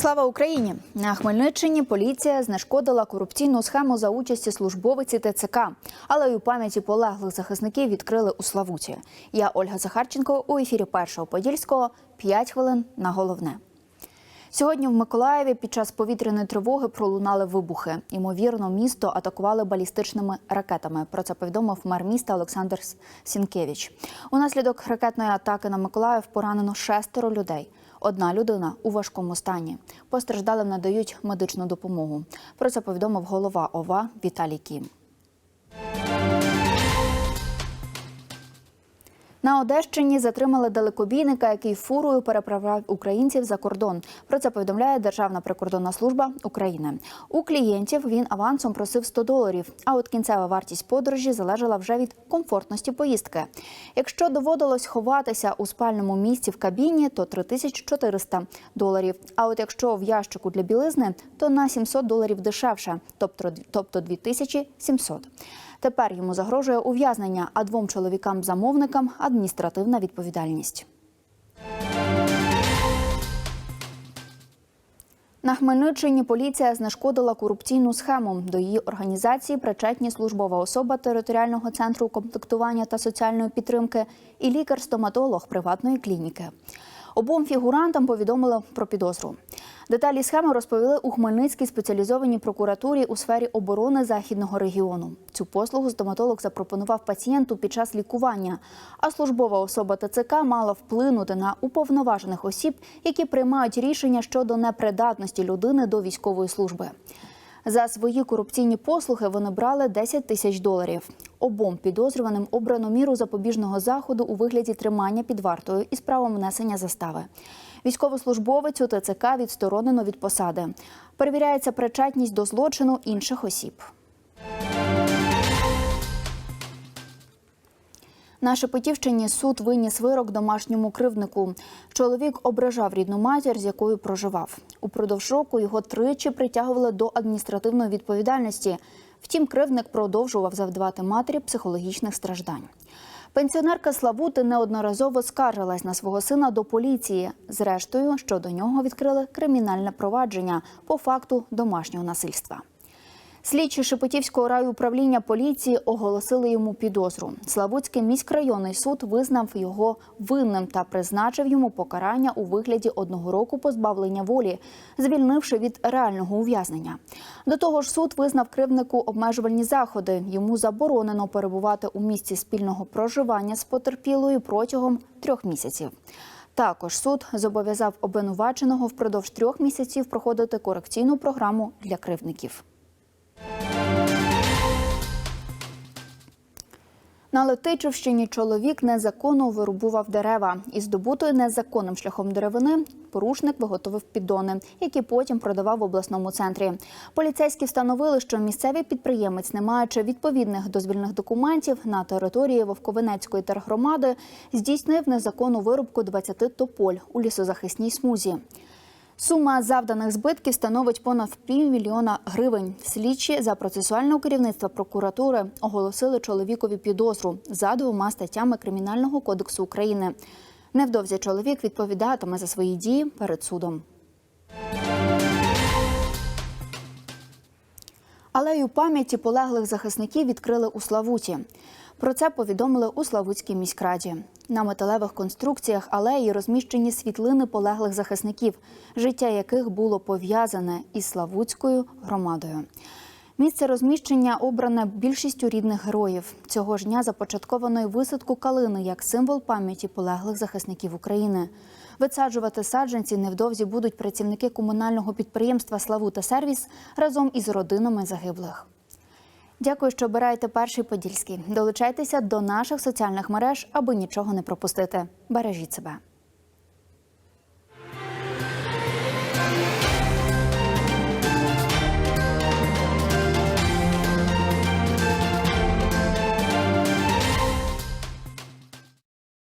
Слава Україні! На Хмельниччині поліція знешкодила корупційну схему за участі службовиці ТЦК, але й у пам'яті полеглих захисників відкрили у Славуті. Я Ольга Захарченко у ефірі першого подільського. П'ять хвилин на головне. Сьогодні в Миколаєві під час повітряної тривоги пролунали вибухи. Ймовірно, місто атакували балістичними ракетами. Про це повідомив мер міста Олександр Сінкевич. Унаслідок ракетної атаки на Миколаїв поранено шестеро людей. Одна людина у важкому стані. Постраждалим надають медичну допомогу. Про це повідомив голова ОВА Віталій Кім. На Одещині затримали далекобійника, який фурою переправляв українців за кордон. Про це повідомляє Державна прикордонна служба України. У клієнтів він авансом просив 100 доларів. А от кінцева вартість подорожі залежала вже від комфортності поїздки. Якщо доводилось ховатися у спальному місці в кабіні, то 3400 доларів. А от якщо в ящику для білизни, то на 700 доларів дешевше, тобто тобто 2700. Тепер йому загрожує ув'язнення, а двом чоловікам-замовникам адміністративна відповідальність. На Хмельниччині поліція знешкодила корупційну схему. До її організації причетні службова особа територіального центру комплектування та соціальної підтримки і лікар-стоматолог приватної клініки. Обом фігурантам повідомили про підозру. Деталі схеми розповіли у Хмельницькій спеціалізованій прокуратурі у сфері оборони західного регіону. Цю послугу стоматолог запропонував пацієнту під час лікування. А службова особа ТЦК мала вплинути на уповноважених осіб, які приймають рішення щодо непридатності людини до військової служби. За свої корупційні послуги вони брали 10 тисяч доларів. Обом підозрюваним обрано міру запобіжного заходу у вигляді тримання під вартою і правом внесення застави. Військовослужбовець у ТЦК відсторонено від посади. Перевіряється причетність до злочину інших осіб. На Шепетівщині суд виніс вирок домашньому кривднику. Чоловік ображав рідну матір, з якою проживав. Упродовж року його тричі притягували до адміністративної відповідальності. Втім, кривдник продовжував завдавати матері психологічних страждань. Пенсіонерка Славути неодноразово скаржилась на свого сина до поліції. Зрештою, щодо нього відкрили кримінальне провадження по факту домашнього насильства. Слідчі Шепетівського райуправління поліції оголосили йому підозру. Славутський міськрайонний суд визнав його винним та призначив йому покарання у вигляді одного року позбавлення волі, звільнивши від реального ув'язнення. До того ж, суд визнав кривднику обмежувальні заходи. Йому заборонено перебувати у місці спільного проживання з потерпілою протягом трьох місяців. Також суд зобов'язав обвинуваченого впродовж трьох місяців проходити корекційну програму для кривдників. На Летичівщині чоловік незаконно вирубував дерева. Із здобутої незаконним шляхом деревини порушник виготовив піддони, які потім продавав в обласному центрі. Поліцейські встановили, що місцевий підприємець, не маючи відповідних дозвільних документів на території Вовковенецької тергромади, здійснив незаконну вирубку 20 тополь у лісозахисній смузі. Сума завданих збитків становить понад півмільйона гривень. Слідчі за процесуального керівництва прокуратури оголосили чоловікові підозру за двома статтями Кримінального кодексу України. Невдовзі чоловік відповідатиме за свої дії перед судом. Алею пам'яті полеглих захисників відкрили у Славуті. Про це повідомили у Славутській міськраді. На металевих конструкціях алеї розміщені світлини полеглих захисників, життя яких було пов'язане із Славутською громадою. Місце розміщення обране більшістю рідних героїв. Цього ж дня започатковано й висадку калини як символ пам'яті полеглих захисників України. Висаджувати саджанці невдовзі будуть працівники комунального підприємства Славута Сервіс разом із родинами загиблих. Дякую, що обираєте перший подільський. Долучайтеся до наших соціальних мереж, аби нічого не пропустити. Бережіть себе.